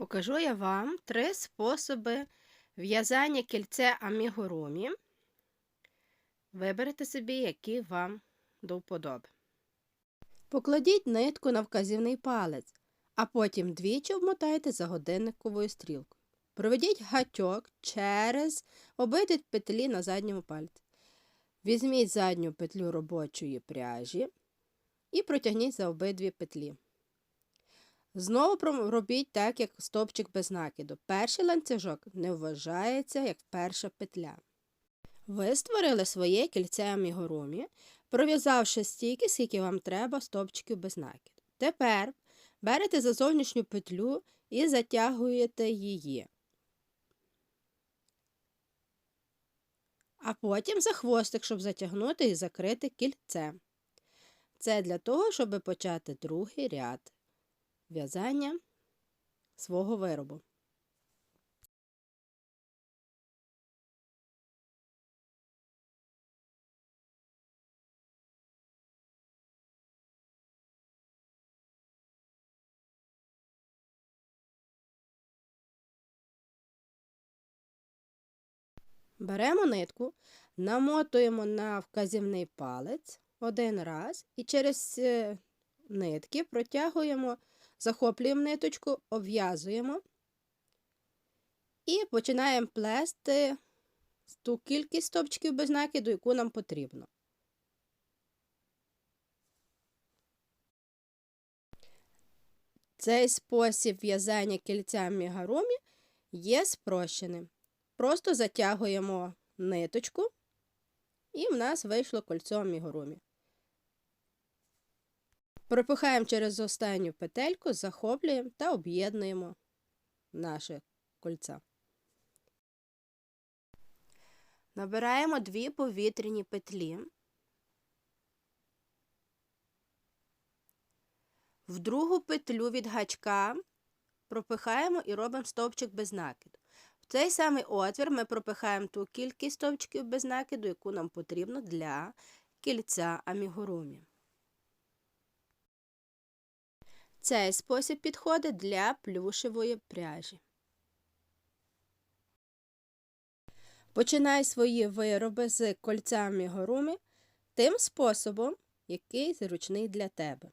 Покажу я вам три способи в'язання кільце амігурумі. Виберете собі, які вам до вподоби. Покладіть нитку на вказівний палець, а потім двічі обмотайте за годинниковою стрілкою. Проведіть гачок через обидві петлі на задньому пальці. Візьміть задню петлю робочої пряжі і протягніть за обидві петлі. Знову робіть так, як стовпчик без накиду. Перший ланцюжок не вважається як перша петля. Ви створили своє кільце амігурумі, пров'язавши стільки, скільки вам треба стовпчиків без накиду. Тепер берете за зовнішню петлю і затягуєте її. А потім за хвостик, щоб затягнути і закрити кільце. Це для того, щоб почати другий ряд в'язання свого виробу. Беремо нитку, намотуємо на вказівний палець один раз і через е, нитки протягуємо захоплюємо ниточку, обв'язуємо і починаємо плести ту кількість стопчиків без накиду, яку нам потрібно. Цей спосіб в'язання кільця мігарумі є спрощеним. Просто затягуємо ниточку, і в нас вийшло кольцо мігурумі. Пропихаємо через останню петельку, захоплюємо та об'єднуємо наше кольця. Набираємо дві повітряні петлі. В другу петлю від гачка пропихаємо і робимо стовпчик без накиду. В цей самий отвір ми пропихаємо ту кількість стовпчиків без накиду, яку нам потрібно для кільця амігурумі. Цей спосіб підходить для плюшевої пряжі. Починай свої вироби з кольцями горумі тим способом, який зручний для тебе.